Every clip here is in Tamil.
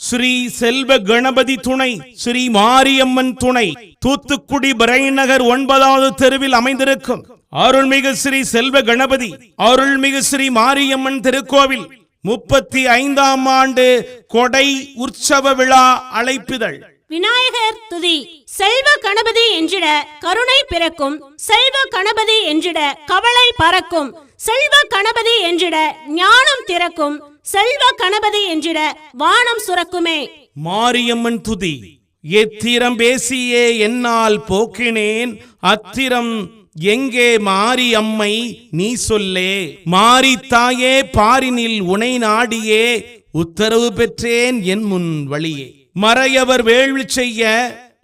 ஸ்ரீ செல்வ கணபதி துணை ஸ்ரீ மாரியம்மன் துணை தூத்துக்குடி பிரைநகர் ஒன்பதாவது தெருவில் அமைந்திருக்கும். அருள்மிகு ஸ்ரீ செல்வ கணபதி அருள்மிகு ஸ்ரீ மாரியம்மன் திருக்கோவில் முப்பத்தி ஐந்தாம் ஆண்டு கொடை உற்சவ விழா அழைப்பிதழ். விநாயகர் துதி செல்வ கணபதி என்றிட கருணை பிறக்கும் செல்வ கணபதி என்றிட கவலை பறக்கும் செல்வ கணபதி என்றிட ஞானம் திறக்கும் செல்வ கணபதி என்றிட வானம் சுரக்குமே. மாரியம்மன் துதி. எத்திரம் பேசியே என்னால் போக்கினேன். அத்திரம் எங்கே மாரி அம்மை நீ சொல்லே. மாரி தாயே பாரினில் உனை நாடியே. உத்தரவு பெற்றேன் என் முன் வழியே. மறையவர் வேள்வி செய்ய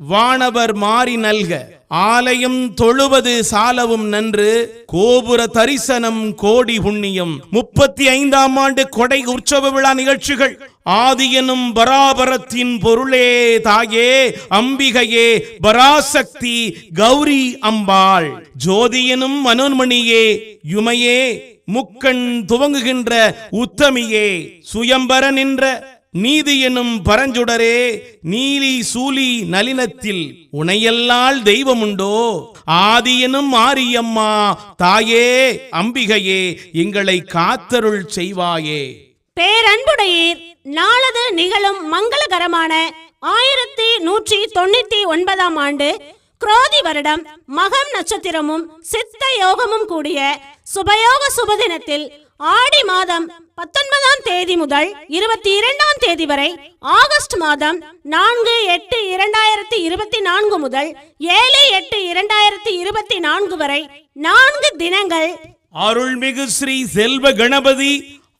வானவர் மாறி நல்க. ஆலயம் தொழுவது சாலவும் நன்று. கோபுர தரிசனம் கோடி புண்ணியம். முப்பத்தி ஐந்தாம் ஆண்டு கொடை உற்சவ விழா நிகழ்ச்சிகள். ஆதியனும் பராபரத்தின் பொருளே தாயே அம்பிகையே பராசக்தி கௌரி அம்பாள். ஜோதியனும் மனோன்மணியே யுமையே முக்கண் துவங்குகின்ற உத்தமியே சுயம்பர நின்ற நீதி எனும் பரஞ்சுடரே நீலி சூலி நளினத்தில் உனையல்லால் தெய்வமுண்டோ? ஆதியனும் மாரியம்மா தாயே அம்பிகையே எங்களை காத்தருள் செய்வாயே. பேரன்புடையீர் நாளது நிகழும் மங்களகரமான ஆயிரத்தி நூற்றி தொண்ணூத்தி ஒன்பதாம் ஆண்டு குரோதி வருடம் மகம் நட்சத்திரமும் சித்த யோகமும் கூடிய சுபயோக சுபதினத்தில் ஆடி மாதம் பத்தொன்பதாம் தேதி முதல் இருபத்தி இரண்டாம் தேதி வரை ஆகஸ்ட் மாதம் நான்கு எட்டு இரண்டாயிரத்தி இருபத்தி நான்கு முதல் ஏழு எட்டு இரண்டாயிரத்தி இருபத்தி நான்கு வரை நான்கு தினங்கள் அருள்மிகு ஸ்ரீ செல்வ கணபதி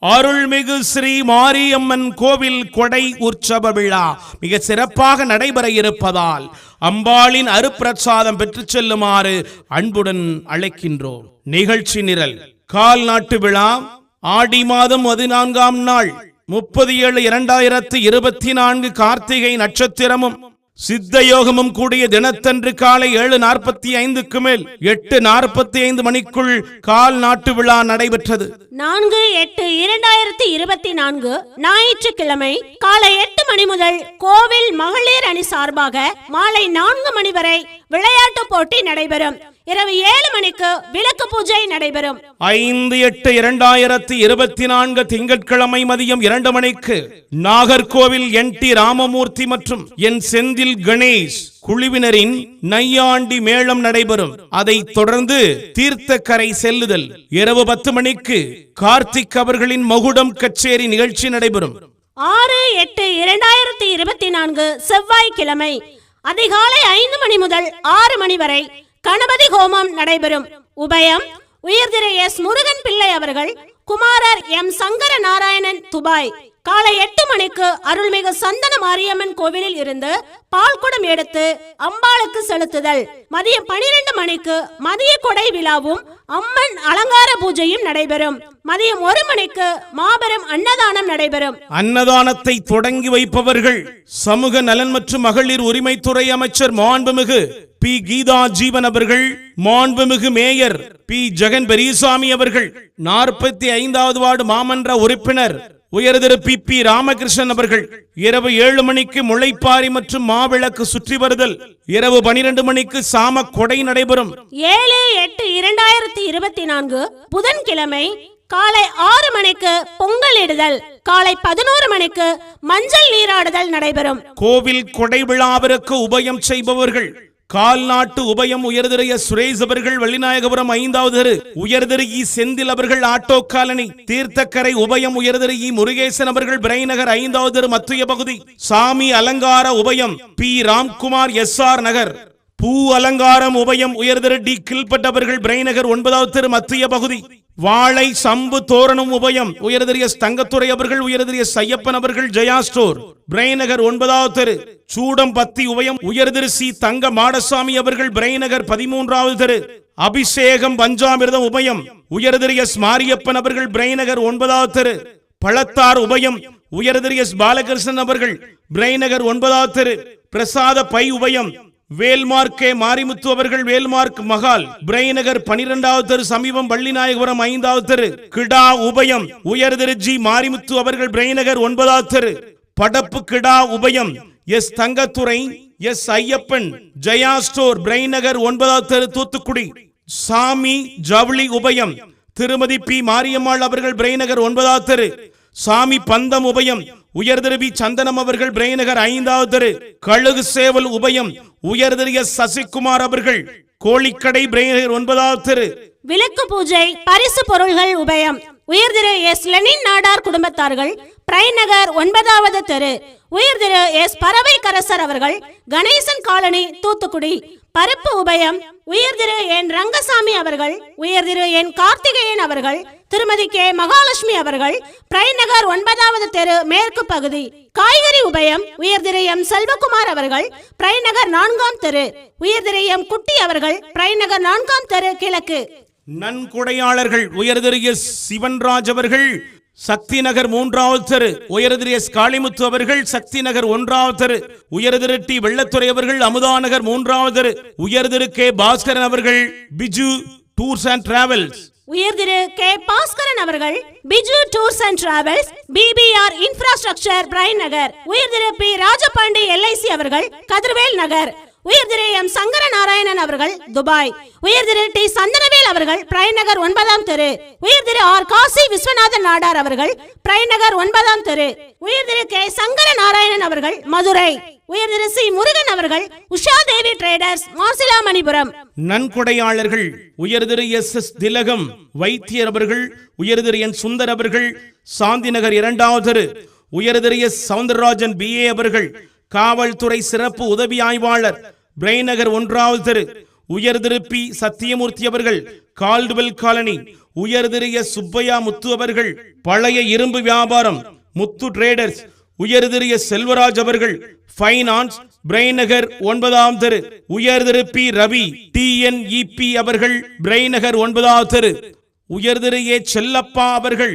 அருள்மிகு ஸ்ரீ மாரியம்மன் கோவில் கொடை உற்சவ விழா மிக சிறப்பாக நடைபெற இருப்பதால் அம்பாளின் அருப்பிரசாதம் பெற்றுச் செல்லுமாறு அன்புடன் அழைக்கின்றோம். நிகழ்ச்சி நிரல் கால் நாட்டு விழா ஆடி மாதம் பதினான்காம் நாள் முப்பது ஏழு இரண்டாயிரத்து இருபத்தி நான்கு கார்த்திகை நட்சத்திரமும் சித்த யோகமும் கூடிய தினத்தன்று காலை ஏழு நாற்பத்தி ஐந்துக்கு மேல் எட்டு நாற்பத்தி ஐந்து மணிக்குள் கால் நாட்டு விழா நடைபெற்றது. நான்கு எட்டு இரண்டாயிரத்தி இருபத்தி நான்கு ஞாயிற்றுக்கிழமை காலை எட்டு மணி முதல் கோவில் மகளிர் அணி சார்பாக மாலை நான்கு மணி வரை விளையாட்டு போட்டி நடைபெறும். இரவு ஏழு மணிக்கு விளக்கு பூஜை நடைபெறும். ஐந்து எட்டு இரண்டாயிரத்தி இருபத்தி நான்கு திங்கட்கிழமை மதியம் இரண்டு மணிக்கு நாகர்கோவில் என் டி ராமமூர்த்தி மற்றும் என் செந்தில் கணேஷ் குழுவினரின் நையாண்டி மேளம் நடைபெறும். அதைத் தொடர்ந்து தீர்த்தக்கரை செல்லுதல். இரவு பத்து மணிக்கு கார்த்திக் அவர்களின் மகுடம் கச்சேரி நிகழ்ச்சி நடைபெறும். ஆறு எட்டு இரண்டாயிரத்தி இருபத்தி நான்கு செவ்வாய்க்கிழமை அதிகாலை ஐந்து மணி முதல் ஆறு மணி வரை கணபதி ஹோமம் நடைபெறும். உபயம் உயர்திரு எஸ் முருகன் பிள்ளை அவர்கள் குமாரர் எம் சங்கர நாராயணன் துபாய். காலை எட்டு மணிக்கு அருள்மிகு சந்தன மாரியம்மன் கோவிலில் இருந்து பால்குடம் எடுத்து அம்பாளுக்கு செலுத்துதல். மதியம் பனிரெண்டு மணிக்கு மதிய கொடை விழாவும் அம்மன் அலங்கார பூஜையும் நடைபெறும். மதியம் ஒரு மணிக்கு மாபெரும் அன்னதானம் நடைபெறும். அன்னதானத்தை தொடங்கி வைப்பவர்கள் சமூக நலன் மற்றும் மகளிர் உரிமைத்துறை அமைச்சர் மாண்புமிகு பி. கீதா ஜீவன் அவர்கள் மாண்புமிகு மேயர் பி. ஜெகன் பெரியசாமி அவர்கள் நாற்பத்தி ஐந்தாவது வார்டு மாமன்ற உறுப்பினர் உயர்திரு பி பி ராமகிருஷ்ணன் அவர்கள் இரவு ஏழு மணிக்கு முளைப்பாரி மற்றும் மாவிளக்கு சுற்றி வருதல். இரவு பனிரெண்டு மணிக்கு சாம கொடை நடைபெறும். ஏழு எட்டு இரண்டாயிரத்தி இருபத்தி நான்கு புதன்கிழமை காலை ஆறு மணிக்கு பொங்கலிடுதல். காலை பதினோரு மணிக்கு மஞ்சள் நீராடுதல் நடைபெறும். கோவில் கொடை விழாவிற்கு உபயம் செய்பவர்கள். கால்நாட்டு உபயம் உயர்திரைய சுரேஷ் அவர்கள் வள்ளிநாயகபுரம் ஐந்தாவது தெரு உயர்திரு இ செந்தில் அவர்கள் ஆட்டோ காலனி தீர்த்தக்கரை உபயம் உயர்திரு முருகேசன் அவர்கள் பிரைநகர் ஐந்தாவது தெரு மத்திய பகுதி சாமி அலங்கார உபயம் P. Ramkumar S. R. Nagar. பூ அலங்காரம் உபயம் உயர்திருட்டி கில்பட்டவர்கள் பிரைநகர் ஒன்பதாவது தெரு மத்திய பகுதி. வாழை சம்பு தோரணம் உபயம் உயர்திரிய தங்கத்துறை அவர்கள் உயர்திரிய சையப்பன் அவர்கள் ஜெயா ஸ்டோர். பிரைநகர் ஒன்பதாவது தெரு சூடம் பத்தி உபயம் உயர்திரு சி தங்க மாடசாமி அவர்கள் பிரைநகர் பதிமூன்றாவது தெரு அபிஷேகம் பஞ்சாமிர்தம் உபயம் உயர்திரிய மாரியப்பன் அவர்கள் பிரைநகர் ஒன்பதாவது தெரு பழத்தார் உபயம் உயர்திரிய பாலகிருஷ்ணன் அவர்கள் பிரைநகர் ஒன்பதாவது தெரு பிரசாத பை உபயம் வேல்மார்க்கே மாரிமுத்து அவர்கள் வேல்மார்க் மகால் பிரைநகர் பனிரெண்டாவது தெரு சமீபம் வள்ளிநாயகபுரம் ஐந்தாவது தெரு கிடா உபயம் உயர் திருஜி மாரிமுத்து அவர்கள் பிரைநகர் ஒன்பதாவது தெரு படப்பு கிடா உபயம் S Thangathurai S Ayyappan Jaya store Brainagar ஒன்பதாவது தெரு தூத்துக்குடி சாமி ஜவுளி உபயம் திருமதி பி மாரியம்மாள் அவர்கள் பிரைநகர் ஒன்பதாவது தெரு சாமி பந்தம் உபயம் உயர்திருவி சந்தனம் அவர்கள் பிரைநகர் ஐந்தாவது தெரு கழுகு சேவல் உபயம் உயர்திரிய எஸ் சசிகுமார் அவர்கள் கோழிக்கடை பிரைநகர் ஒன்பதாவது தெரு விளக்கு பூஜை பரிசு பொருள்கள் உபயம். உயர்திரு எஸ் லெனின் நாடார் குடும்பத்தார்கள் பிரைநகர் ஒன்பதாவது தெரு. உயர்திரு எஸ் பறவை கரசர் அவர்கள் கணேசன் காலனி தூத்துக்குடி. பருப்பு உபயம் உயர்திரு என் ரங்கசாமி அவர்கள் உயர்திரு என் கார்த்திகேயன் அவர்கள் திருமதி கே. மகாலட்சுமி அவர்கள் பிரைநகர் ஒன்பதாவது தெரு மேற்கு பகுதி காய்கறி உபயம் உயர்திரு எம். செல்வகுமார் அவர்கள் பிரைநகர் நான்காம் தெரு உயர்திரு எம். குட்டி அவர்கள் பிரைநகர் நான்காம் தெரு கிழக்கு. நன்கொடையாளர்கள் உயர்திரு எஸ். சிவன்ராஜ் அவர்கள் சக்தி நகர் மூன்றாவது தெரு உயர்திரு எஸ் காளிமுத்து அவர்கள் சக்தி நகர் ஒன்றாவது தெரு உயர்திரு டி வெள்ளத்துறை அவர்கள் அமுதா நகர் மூன்றாவது தெரு உயர்திரு கே பாஸ்கரன் அவர்கள் பிஜு டூர்ஸ் அண்ட் டிராவல்ஸ். உயர்திரு கே பாஸ்கரன் அவர்கள் Biju tours and travels BBR infrastructure Brain Nagar உயர்திரு பி ராஜபாண்டி எல்ஐசி அவர்கள் கதிர்வேல் நகர். உயர்திரு எம் சங்கர நாராயணன் அவர்கள் துபாய். உயர்திரு டி. சந்தனவேல் அவர்கள் பிரைன் ஒன்பதாம் தெரு. உயர்திரு ஆர். காசி விஸ்வநாதன் நாடார் அவர்கள் பிரைன் ஒன்பதாம் தெரு. உயர்திரு கே. சங்கர நாராயணன் அவர்கள் மதுரை. உயர்திரு சி. முருகன் அவர்கள் உஷா தேவி ட்ரேடர்ஸ் மாசிலாமணிபுரம் நன்கொடையாளர்கள் உயர்திரு எஸ். எஸ். திலகம் வைத்தியர் அவர்கள் உயர்திரு என். சுந்தர் அவர்கள் சாந்தி நகர் இரண்டாவது தெரு. உயர்திரு எஸ். சவுந்தரராஜன் பி. ஏ. அவர்கள் காவல்துறை சிறப்பு உதவி ஆய்வாளர் பிரைநகர் ஒன்றாவது தெரு. உயர்திரு பி சத்தியமூர்த்தி அவர்கள் கால்டுவெல் காலனி. உயர்திரு எஸ் சுப்பையா முத்து அவர்கள் பழைய இரும்பு வியாபாரம் முத்து ட்ரேடர்ஸ் உயர்திரு எஸ் செல்வராஜ் அவர்கள் ஃபைனான்ஸ் பிரைநகர் ஒன்பதாம் தெரு. உயர்திரு பி ரவி டிஎன்இபி அவர்கள் பிரைநகர் ஒன்பதாம் தெரு. உயர்திரு ஏ செல்லப்பா அவர்கள்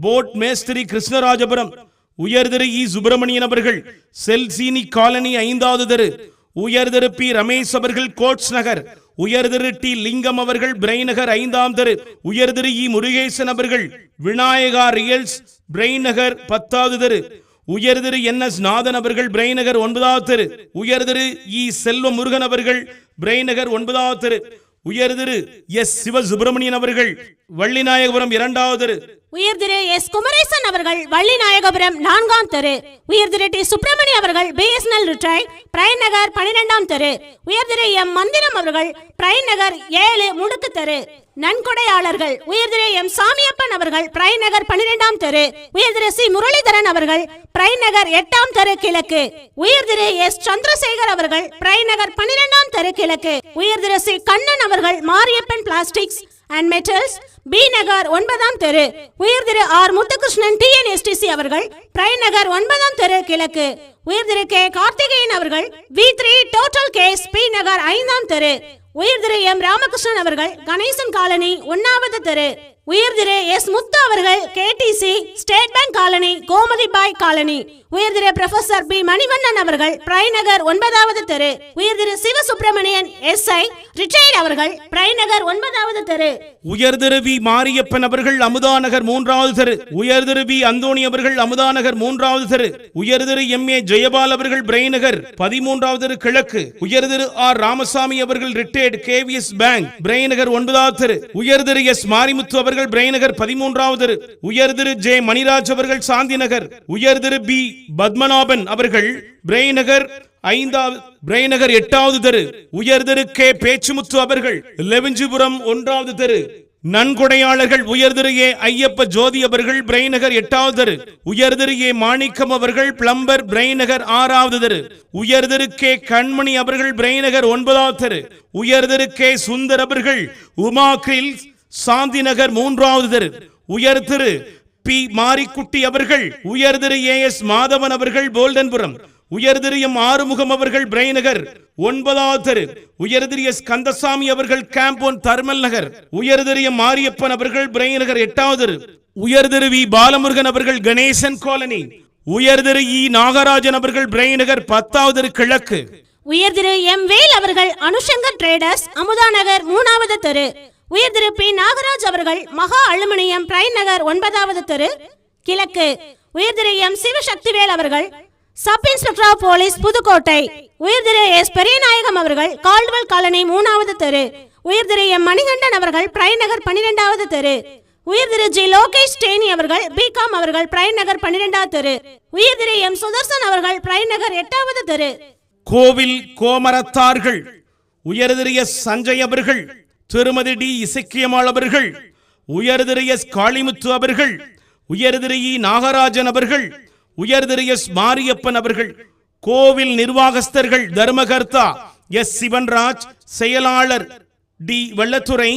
போட் மேஸ்திரி கிருஷ்ணராஜபுரம். உயர்திரு இ சுப்பிரமணியன் அவர்கள் செல்சீனி காலனி ஐந்தாவது தெரு. உயர்திரு பி ரமேஷ் அவர்கள் கோட்ஸ் நகர். உயர்திரு டி லிங்கம் அவர்கள் பிரைநகர் ஐந்தாம் தெரு. உயர்திரு இ முருகேசன் அவர்கள் விநாயகா ரியல்ஸ் பிரைநகர் பத்தாவது தெரு. உயர்திரு என் எஸ் நாதன் அவர்கள் பிரைநகர் ஒன்பதாவது தெரு. உயர்திரு இ செல்வ முருகன் அவர்கள் பிரைநகர் ஒன்பதாவது தெரு. உயர்திரு எஸ் சிவ சுப்பிரமணியன் அவர்கள் வள்ளிநாயகபுரம் இரண்டாவது தெரு. உயர்திரு எஸ் குமரேசன் அவர்கள் வள்ளிநாயகபுரம் நான்காம் தெரு. உயர்திரு டி. சுப்பிரமணி அவர்கள் பிஎஸ்என்எல் ரிட்ரை பிரைன் நகர் பனிரெண்டாம் தெரு. உயர்திரு எம். மந்திரம் அவர்கள் பிரைன் நகர் ஏழு முடுக்கு தெரு. நன்கொடையாளர்கள் உயர்திரு எம். சாமியப்பன் அவர்கள் பிரைன் நகர் பனிரெண்டாம் தெரு. உயர்திரு சி. முரளிதரன் அவர்கள் பிரைன் நகர் எட்டாம் தெரு கிழக்கு. உயர்திரு எஸ். சந்திரசேகர் அவர்கள் பிரைன் நகர் பனிரெண்டாம் தெரு கிழக்கு. உயர்திரு சி. கண்ணன் அவர்கள் Mariappan plastics and metals P Nagar ஒன்பதாம் தெரு. உயர்திரு ஆர். முத்துகிருஷ்ணன் டிஎன்எஸ்டிசி அவர்கள். பிரை நகர் ஒன்பதாம் தெரு கிழக்கு. உயர்திரு கே. கார்த்திகேயன் அவர்கள். V three total gas P Nagar ஐந்தாம் தெரு. உயர்திரு எம் ராமகிருஷ்ணன் அவர்கள். கணேசன் காலனி ஒன்னாவது தெரு. உயர்திரு எஸ் முத்து அவர்கள் KTC state bank colony Gomathi Bai colony. உயர்திரு ப்ரொஃபசர் பி மணிவண்ணன் அவர்கள் பிரைநகர் ஒன்பதாவது தெரு. உயர்திரு சிவசுப்பிரமணியன் ஐ ரிட்டையர்ட் அவர்கள் பிரைநகர் ஒன்பதாவது தெரு. உயர்திரு வி மாரியப்பன் அவர்கள் அமுதா நகர் மூன்றாவது தெரு. உயர்திரு வி அந்தோணி அவர்கள் அமுதா நகர் மூன்றாவது தெரு. உயர்திரு எம் ஏ ஜெயபால் அவர்கள் பிரைநகர் பதிமூன்றாவது தெரு கிழக்கு. உயர்திரு ஆர் ராமசாமி அவர்கள் ரிட்டையர்ட் கேவிஎஸ் பேங்க் பிரைநகர் ஒன்பதாவது தெரு. உயர்திரு எஸ் மாரிமுத்து அவர்கள் அவர்கள் பிரைநகர் பதிமூன்றாவது உயர் திரு ஜே மணிராஜ் அவர்கள் சாந்தி நகர் உயர் திரு பி பத்மநாபன் அவர்கள் பிரைநகர் ஐந்தாவது பிரைநகர் எட்டாவது தெரு உயர் திரு கே பேச்சுமுத்து அவர்கள் லெவிஞ்சிபுரம் ஒன்றாவது தெரு நன்கொடையாளர்கள் உயர்திரு ஏ ஐயப்ப ஜோதி அவர்கள் பிரைநகர் எட்டாவது தெரு உயர்திரு ஏ மாணிக்கம் அவர்கள் பிளம்பர் பிரைநகர் ஆறாவது தெரு உயர்திரு கே கண்மணி அவர்கள் பிரைநகர் ஒன்பதாவது தெரு உயர்திரு கே சுந்தர் அவர்கள் உமா கிரில்ஸ் சாந்தி நகர் மூன்றாவது தெரு. உயர் திரு. பி. மாரிக்குட்டி அவர்கள் உயர் திரு ஏ. எஸ். மாதவன் அவர்கள் போல்டன்புரம். உயர் திரு எம் ஆறுமுகம் அவர்கள் பிரைநகர் ஒன்பதாவது தெரு. உயர் திரு எஸ். கந்தசாமி அவர்கள் கேம்போன் தர்மல் நகர். உயர் திரு எம் மாரியப்பன் அவர்கள் பிரைநகர் எட்டாவது தெரு. உயர் திரு வி. பாலமுருகன் அவர்கள் கணேசன் காலனி. உயர் திரு இ. நாகராஜன் அவர்கள் பிரைநகர் பத்தாவது தெரு கிழக்கு. உயர்திரு எம். வேல் அவர்கள் அனுஷங்கர் ட்ரேடர்ஸ் அமுதா நகர் மூணாவது தெரு. உயர்திரு பி நாகராஜ் அவர்கள் மகா அலுமினியம் பிரைன் நகர் ஒன்பதாவது தெரு கிழக்கு. உயர் திரு எம் சிவசக்திவேல் அவர்கள் sub inspector of police Pudukkottai. உயர் திரு எஸ் பெரியநாயகம் அவர்கள் கால்டுவல் காலனி மூணாவது தெரு. உயர் திரு எம் மணிகண்டன் அவர்கள் பிரைன் நகர் பன்னிரெண்டாவது தெரு. உயர் திரு ஜி லோகேஷ் டேனி அவர்கள் பிகாம் அவர்கள் பிரைன் நகர் பன்னிரெண்டாவது தெரு. உயர் திரு எம் சுதர்சன் அவர்கள் பிரைன் நகர் எட்டாவது தெரு. கோவில் கோமரத்தார்கள் உயர்திரிய சஞ்சய் அவர்கள் திருமதி டி இசக்கியம்மாள் அவர்கள் உயர்திரிய காளிமுத்து அவர்கள் உயர்திரி நாகராஜன் அவர்கள் உயர்திரிய மாரியப்பன் அவர்கள் கோவில் நிர்வாகஸ்தர்கள் தர்மகர்த்தா எஸ் சிவன்ராஜ் செயலாளர் டி வெள்ளத்துறை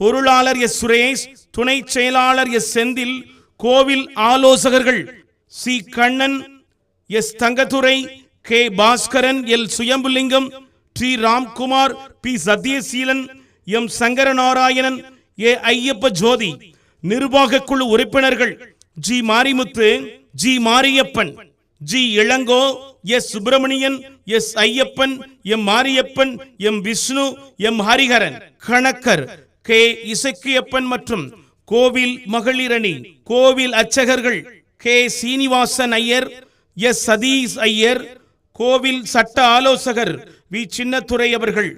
பொருளாளர் எஸ் சுரேஷ் துணை செயலாளர் எஸ் செந்தில் கோவில் ஆலோசகர்கள் C Kannan S Thangadurai K Bhaskaran L Suyambulingam T Ramkumar P Sathyaseelan M Sankaranarayanan A Ayyappa Jothi நிர்வாக குழு உறுப்பினர்கள் G Marimuthu G Mariappan G Ilango S Subramanian S Ayyappan M Mariappan M Vishnu M Hariharan கணக்கர் K Isakkiappan மற்றும் கோவில் மகளிரணி கோவில் அச்சகர்கள் கே சீனிவாசன் ஐயர் எஸ் சதீஷ் ஐயர் கோவில் சட்ட ஆலோசகர் வி. சின்னத்துறை அவர்கள்.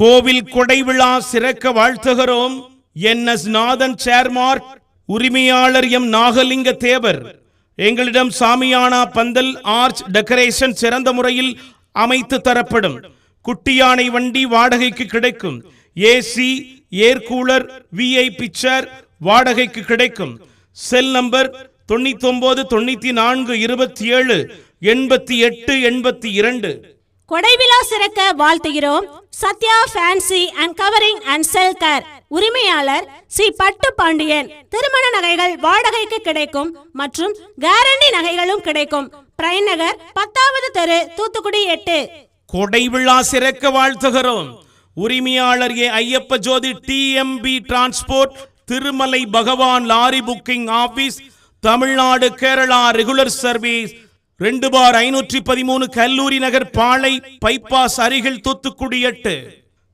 கோவில் கொடை விழா சிறக்க வாழ்த்துகிறோம் என் எஸ் நாதன் சேர்மார்க் உரிமையாளர் எம் நாகலிங்க தேவர். எங்களிடம் சாமியானா பந்தல் ஆர்ச் டெக்கரேஷன் சிறந்த முறையில் அமைத்து தரப்படும். குட்டியானை வண்டி வாடகைக்கு கிடைக்கும். AC air cooler VI picture வாடகைக்கு கிடைக்கும். செல் நம்பர் தொண்ணூத்தி ஒன்பது தொண்ணூத்தி நான்கு இருபத்தி ஏழு எண்பத்தி எட்டு எண்பத்தி இரண்டு. கொடைவிழா சிறக்க வாழ்த்துகிறோம் Sathya fancy and covering and cell care உரிமையாளர் ஸ்ரீ பட்டு பாண்டியன். திருமண நகைகள் வாடகைக்கு கிடைக்கும் மற்றும் கேரண்டி நகைகளும் கிடைக்கும். பிரைன் நகர் பத்தாவது தெரு தூத்துக்குடி எட்டு. கொடைவிழா சிறக்க வாழ்த்துகிறோம். உரிமையாளர் A Ayyappa Jothi TMB transport Thirumalai Bhagavan lorry booking office Tamil Nadu Kerala regular service ரெண்டு பார் ஐநூற்றி பதிமூணு கல்லூரி நகர் பாளை பைபாஸ் அருகில் தூத்துக்குடி எட்டு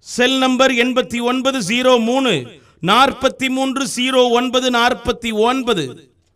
செல் நம்பர் எண்பத்தி ஒன்பது ஜீரோ மூணு நாற்பத்தி மூன்று ஜீரோ ஒன்பது நாற்பத்தி ஒன்பது.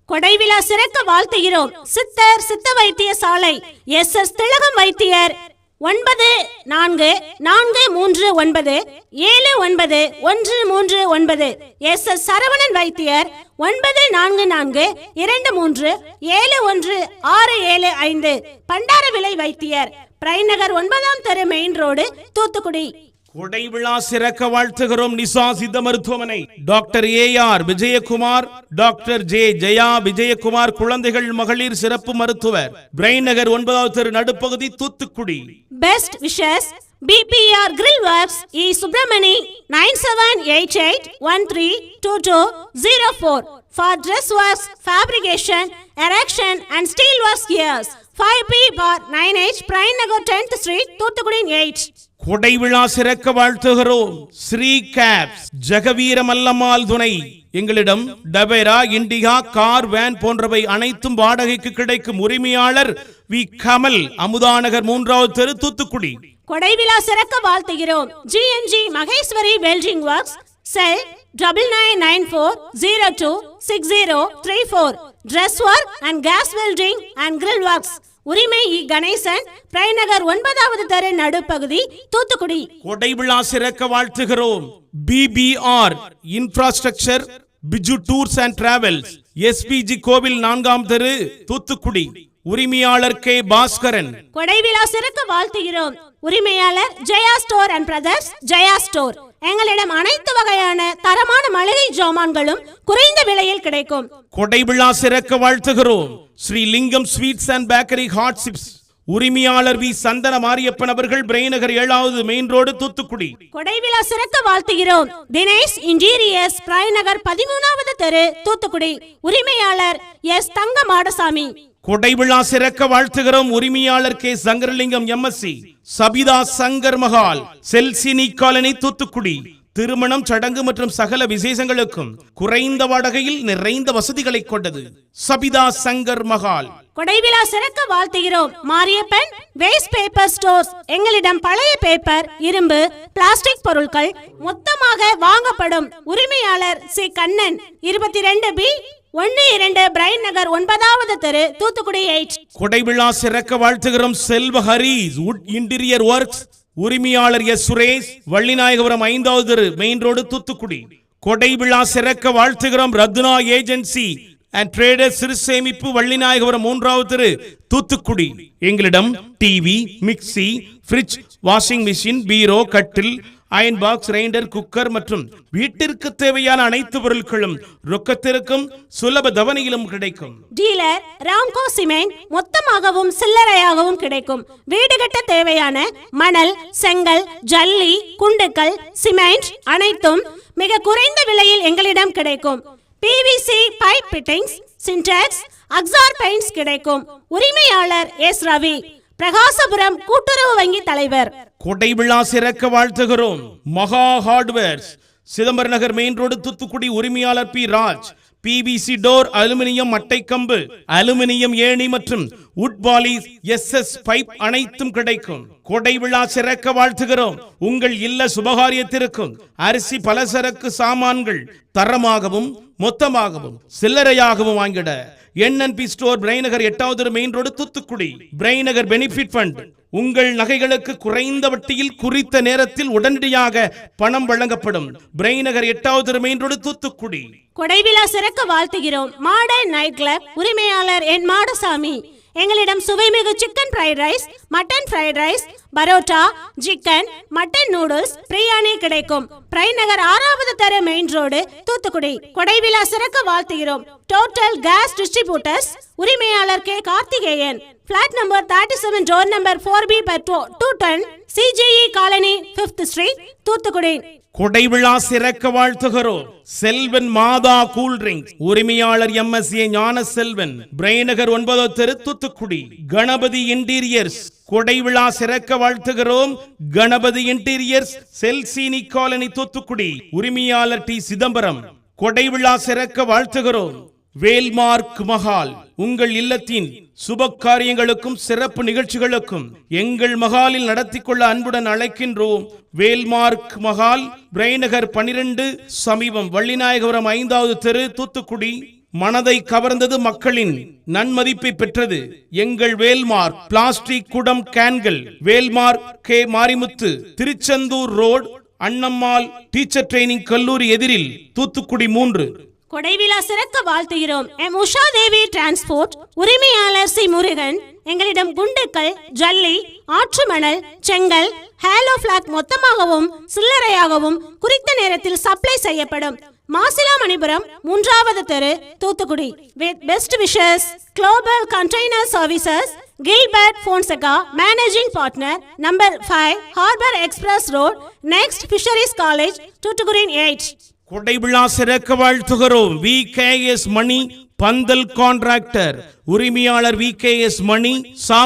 கொடைவிழா சிறக்க வாழ்த்துகிறோம். சித்தர் சித்த வைத்திய சாலை எஸ் எஸ் திலகம் வைத்தியர் ஒன்பது நான்கு நான்கு மூன்று ஒன்பது ஏழு ஒன்பது ஒன்று மூன்று ஒன்பது. எஸ் எஸ் சரவணன் வைத்தியர். ஒன்பது நான்கு நான்கு இரண்டு மூன்று ஏழு ஒன்று ஆறு ஏழு ஐந்து. பண்டாரவிலை வைத்தியர். பிரைநகர் ஒன்பதாம் தெரு மெயின் ரோடு தூத்துக்குடி. கொடைவிழா சிறக்க வாழ்த்துகிறோம் நிசா சித்த மருத்துவமனை doctor A R Vijayakumar doctor J Jaya Vijayakumar குழந்தைகள் மகளிர் சிறப்பு மருத்துவர் பிரெயின் நகர் ஒன்பதாவது தெரு நடுப்பகுதி Thoothukudi best wishes BBR grill works E Subramani nine seven eight eight one three two two zero four for truss works fabrication erection and steel works years five B bar nine eight Brain Nagar tenth street Thoothukudi eight கொடை விழா சிறக்க வாழ்த்துகிறோம். ஸ்ரீ கேப்ஸ் ஜெகவீர மல்லம்மாள் துணை. எங்களிடம் டபேரா இண்டிகா கார் வேன் போன்றவை அனைத்தும் வாடகைக்கு கிடைக்கும் உரிமையாளர் வி. கமல் அமுதாநகர் மூன்றாவது தெரு தூத்துக்குடி. கொடைவிழா சிறக்க வாழ்த்துகிறோம். GNG Maheswari welding works cell double nine nine four zero two six zero three four truss work and gas welding and grill works உரிமை இ கணேசன் பிரைநகர் ஒன்பதாவது தெரு நடுப்பகுதி தூத்துக்குடி. கொடை விழா சிறக்க வாழ்த்துகிறோம். BBR infrastructure Biju tours and travels SPG கோவில் நான்காம் தெரு தூத்துக்குடி. உரிமையாளர் கே பாஸ்கரன். கொடைவிழா சிறக்க வாழ்த்துகிறோம். உரிமையாளர் Jaya store and brothers Jaya store. எங்களிடம் அனைத்து வகையான தரமான மளிகை ஜாமான்களும் குறைந்த விலையில் கிடைக்கும். கொடை விழா சிறக்க வாழ்த்துகிறோம். Sri Lingam sweets and bakery hot chips. உரிமையாளர் வி. சந்தன மாரியப்பன் அவர்கள் பிரெய்நகர் ஏழாவது மெயின் ரோடு தூத்துக்குடி. கொடைவிழா சிறக்க வாழ்த்துகிறோம். தினேஷ் இன்டீரியர்ஸ் பிராய் நகர் பதிமூணாவது தெரு தூத்துக்குடி. உரிமையாளர் எஸ். தங்க மாடசாமி கொடை விழா சிறக்க வாழ்த்துகிறோம் உரிமையாளர் K. Sankaralingam MSc Sabitha Sankar Mahal Selsini colony Thoothukudi. திருமணம் சடங்கு மற்றும் சகல விசேஷங்களுக்கும் குறைந்த வாடகையில் நிறைந்த வசதிகளை கொண்டது. சபிதா சங்கர் மகால் கொடைவிழா சிறக்க வாழ்த்துகிறோம். மாரியப்பன் வேஸ்ட் பேப்பர் ஸ்டோர்ஸ் எங்களிடம் பழைய பேப்பர் இரும்பு பிளாஸ்டிக் பொருட்கள் மொத்தமாக வாங்கப்படும். உரிமையாளர் சி. கண்ணன். இருபத்தி ரெண்டு பி. ஒன்று இரண்டு பிரைன் நகர் ஒன்பதாவது தெரு தூத்துக்குடி எயிட் கொடைவிழா சிறக்க வாழ்த்துகிறோம் Selva Haris wood interior works உரிமையாளர் எஸ் சுரேஷ் வள்ளிநாயகபுரம் ஐந்தாவது தெரு மெயின் ரோடு தூத்துக்குடி கொடைவிழா சிறக்க வாழ்த்துகிறோம் ரத்னா ஏஜென்சி அண்ட் ட்ரேடர் சிறு சேமிப்பு வள்ளிநாயகபுரம் மூன்றாவது தெரு தூத்துக்குடி. எங்களிடம் TV mixie fridge washing machine பீரோ கட்டில் அயன் பாக்ஸ் கிரைண்டர் குக்கர் மற்றும் வீட்டிற்கு தேவையான அனைத்து பொருட்களும் ரொக்கத்திற்கும் சுலப தவணையிலும் கிடைக்கும். டீலர் ராம்கோ சிமெண்ட் மொத்தமாகவும் சில்லறையாகவும் கிடைக்கும். வீடு கட்ட தேவையான மணல் செங்கல் ஜல்லி குண்டுக்கள் சிமெண்ட் அனைத்தும் மிக குறைந்த விலையில் எங்களிடம் கிடைக்கும். பிவிசி பைப் பிட்டிங்ஸ் சின்டாக்ஸ் அக்சார் பெயிண்ட்ஸ் கிடைக்கும். உரிமையாளர் எஸ் ரவி பிரகாசபுரம் கூட்டுறவு வங்கி தலைவர். கொடை விழா சிறக்க வாழ்த்துகிறோம். Maha hardwares Chidambaram Nagar main road Thoothukudi உரிமையாளர் P. Raj. PVC door aluminium மட்டை கம்பு அலுமினியம் ஏணி மற்றும் wood polish S S pipe அனைத்தும் கிடைக்கும். கொடை விழா சிறக்க வாழ்த்துகிறோம். உங்கள் இல்ல சுபகாரியத்திற்கும் அரிசி பலசரக்கு சாமான்கள் தரமாகவும் மொத்தமாகவும் சில்லறையாகவும் வாங்கிட. என்என்பி ஸ்டோர் பிரைநகர் எட்டாவது main road Thoothukudi. Brainagar benefit fund உங்கள் நகைகளுக்கு குறைந்த வட்டியில் குறித்த நேரத்தில் உடனடியாக பணம் வழங்கப்படும். பிரைநகர் எட்டாவது மெயின் ரோடு தூத்துக்குடி. கொடைவிழா சிறக்க வாழ்த்துகிறோம். மாடர்ன் நைட் கிளப் உரிமையாளர் என் மாடசாமி. எங்களிடம் சுவைமிகு chicken fried rice mutton fried rice parotta chicken mutton noodles biryani கிடைக்கும். பிரை நகர் ஆறாவது தர மெயின் ரோடு தூத்துக்குடி. கொடைவிழா சிறக்க வாழ்த்துகிறோம். டோட்டல் கேஸ் டிஸ்ட்ரிபியூட்டர்ஸ் உரிமையாளர் K. Karthikeyan. Plot number thirty seven door number four B bar two ten CGE colony fifth street Thoothukudi. கொடை விழா சிறக்க வாழ்த்துகிறோம். Selvan Matha cool drinks. உரிமையாளர் M S A Gnana Selvan Brainagar ஒன்பதோ தெரு தூத்துக்குடி. கணபதி இன்டீரியர்ஸ். கொடை விழா சிறக்க வாழ்த்துகிறோம். கணபதி இன்டீரியர்ஸ். செல்சீனி காலனி தூத்துக்குடி. உரிமையாளர் டி சிதம்பரம். கொடை விழா சிறக்க வாழ்த்துகிறோம். வேல்மார்க் மகால் உங்கள் இல்லத்தின் சுப காரியங்களுக்கும் சிறப்பு நிகழ்ச்சிகளுக்கும் எங்கள் மகாலில் நடத்தி கொள்ள அன்புடன் அழைக்கின்றோம். வேல்மார்க் மகால் பிரைநகர் பனிரெண்டு சமீபம் வள்ளிநாயகபுரம் ஐந்தாவது தெரு தூத்துக்குடி. மனதை கவர்ந்தது மக்களின் நன்மதிப்பை பெற்றது. எங்கள் வேல்மார்க் பிளாஸ்டிக் குடம் கேன்கள் Velmark K. Marimuthu Tiruchendur road Annammal teacher training கல்லூரி எதிரில் தூத்துக்குடி மூன்று. கொடைவிழா சிறக்க வாழ்த்துகிறோம். எம் உஷா தேவி டிரான்ஸ்போர்ட் உரிமையாளர் சி முருகன் எங்களிடம் குண்டுக்கள் ஜல்லி ஆற்று மணல் செங்கல் ஹேலோ பிளாக் மொத்தமாகவும் சில்லறையாகவும் குறித்த நேரத்தில் சப்ளை செய்யப்படும். மாசிலாமணிபுரம் மூன்றாவது தெரு Thoothukudi. With best wishes global container services Gilbert Fonseca managing partner number five harbour express road next fisheries college Thoothukudi eight கொடைவிழா சிறக்க வாழ்த்துகிறோம். வி கே எஸ் மணி பந்தல் கான்ட்ராக்டர் உரிமையாளர் வி கே எஸ் மணி